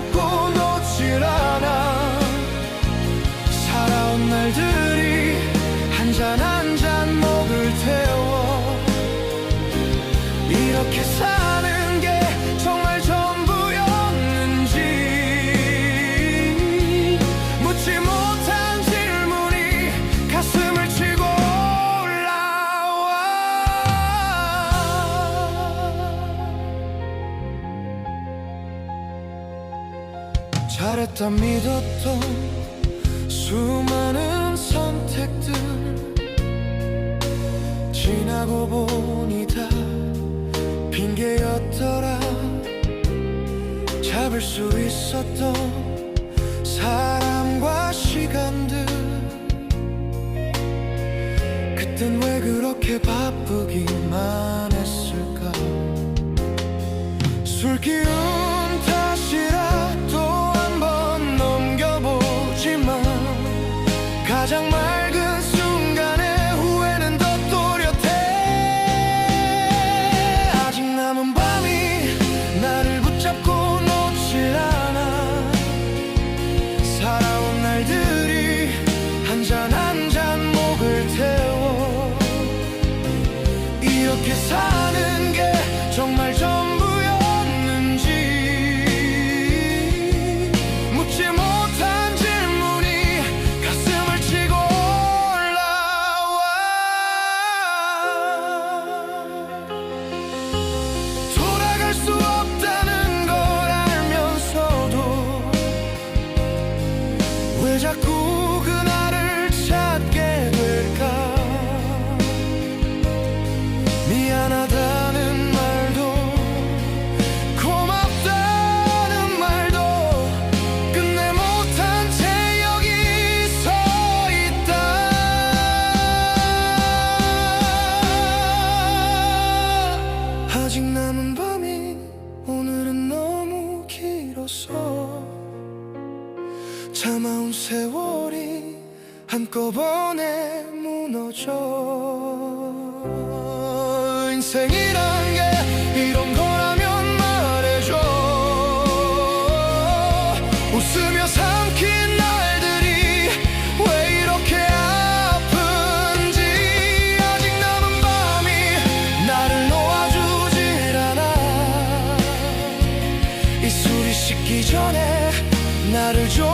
붙잡고 놓 잘했다 믿었던 수많은 선택들 지나고 보니 다 핑계였더라. 잡을 수 있었던 사람과 시간들. 그땐 왜 그렇게 바쁘기 My. 참아온 세월이 한꺼번에 무너져. 인생이란 게 이런 거라면 말해줘. 웃으며 삼킨 날들이 왜 이렇게 아픈지 아직 남은 밤이 나를 놓아주질 않아. 이 술이 식기 전에 나를 좀